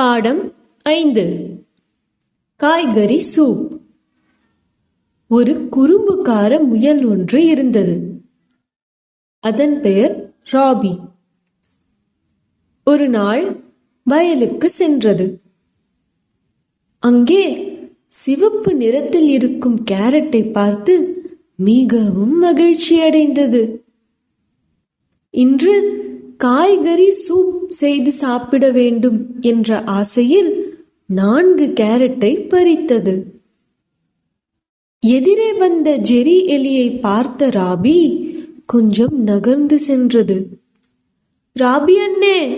பாடம் ஐந்து. காய்கறி சூப் ஒரு குறும்புக்கார முயல் ஒன்று இருந்தது. அதன் பெயர் ராபி. ஒரு நாள் வயலுக்கு சென்றது. அங்கே சிவப்பு நிறத்தில் இருக்கும் கேரட்டை பார்த்து மிகவும் மகிழ்ச்சியடைந்தது. இன்று காய்கறி சூப் செய்து சாப்பிட வேண்டும் என்ற ஆசையில் நான்கு கேரட்டை பறித்தது. எதிரே வந்த ஜெரி எலியை பார்த்த ராபி கொஞ்சம் நகர்ந்து சென்றது. ராபி அண்ணே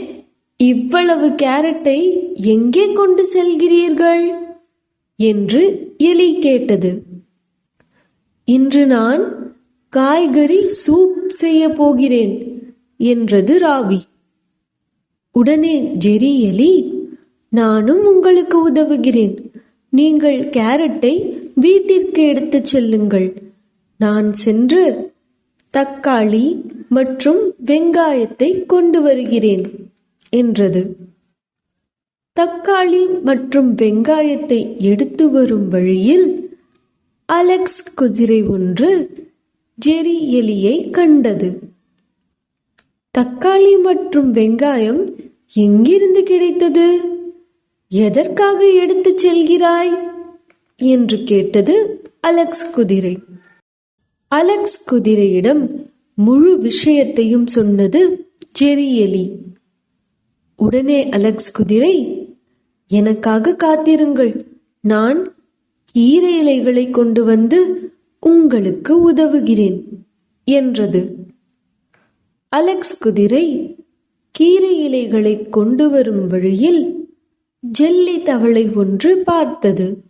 இவ்வளவு கேரட்டை எங்கே கொண்டு செல்கிறீர்கள்? என்று எலி கேட்டது. இன்று நான் காய்கறி சூப் செய்ய போகிறேன். என்றது ராவி. உடனே ஜெரி எலி நானும் உங்களுக்கு உதவுகிறேன். நீங்கள் கேரட்டை வீட்டிற்கு எடுத்துச் செல்லுங்கள். நான் சென்று தக்காளி மற்றும் வெங்காயத்தை கொண்டு வருகிறேன் என்றது. தக்காளி மற்றும் வெங்காயத்தை எடுத்து வரும் வழியில் அலெக்ஸ் குதிரை ஒன்று ஜெரி எலியை கண்டது. தக்காளி மற்றும் வெங்காயம் எங்கிருந்து கிடைத்தது? எதற்காக எடுத்துச் செல்கிறாய்? என்று கேட்டது அலெக்ஸ் குதிரை. அலெக்ஸ் குதிரையிடம் முழு விஷயத்தையும் சொன்னது ஜெரி எலி உடனே அலெக்ஸ் குதிரை எனக்காக காத்திருங்கள். நான் கீரை இலைகளை கொண்டு வந்து உங்களுக்கு உதவுகிறேன் என்றது. அலெக்ஸ் குதிரை கீரை இலைகளை கொண்டு வரும் வழியில் ஜெல்லி தவளை ஒன்று பார்த்தது.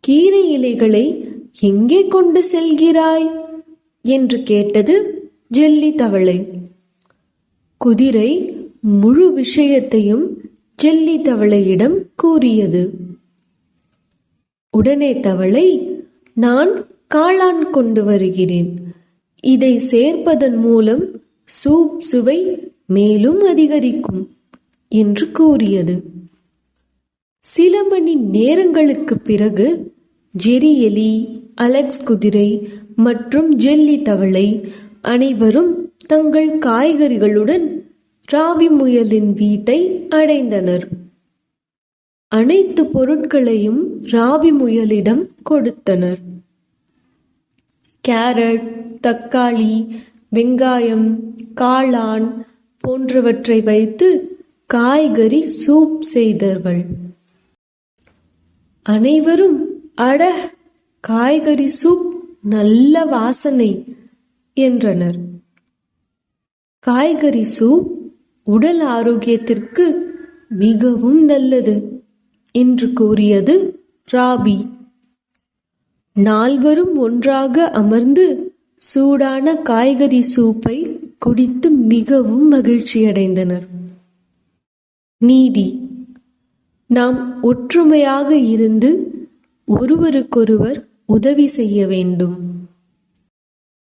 கீரை இலைகளை எங்கே கொண்டு செல்கிறாய்? என்று கேட்டது ஜெல்லி தவளை. குதிரை முழு விஷயத்தையும் ஜெல்லி தவளையிடம் கூறியது. உடனே தவளை நான் காளான் கொண்டு வருகிறேன். இதை சேர்ப்பதன் மூலம் சூப் சுவை மேலும் அதிகரிக்கும் என்று கூறியது. சில மணி நேரங்களுக்கு பிறகு ஜெரி எலி அலெக்ஸ் குதிரை மற்றும் ஜெல்லி தவளை அனைவரும் தங்கள் காய்கறிகளுடன் ராபி முயலின் வீட்டை அடைந்தனர். அனைத்து பொருட்களையும் ராபி முயலிடம் கொடுத்தனர். கேரட் தக்காளி வெங்காயம் காளான் போன்றவற்றை வைத்து காய்கறி சூப் செய்தார்கள் அனைவரும் அட காய்கறி சூப் நல்ல வாசனை என்றனர். காய்கறி சூப் உடல் ஆரோக்கியத்திற்கு மிகவும் நல்லது என்று கூறியது ராபி. நால்வரும் ஒன்றாக அமர்ந்து சூடான காய்கறி சூப்பை குடித்து மிகவும் மகிழ்ச்சியடைந்தனர். நீதி. நாம் ஒற்றுமையாக இருந்து ஒருவருக்கொருவர் உதவி செய்ய வேண்டும்.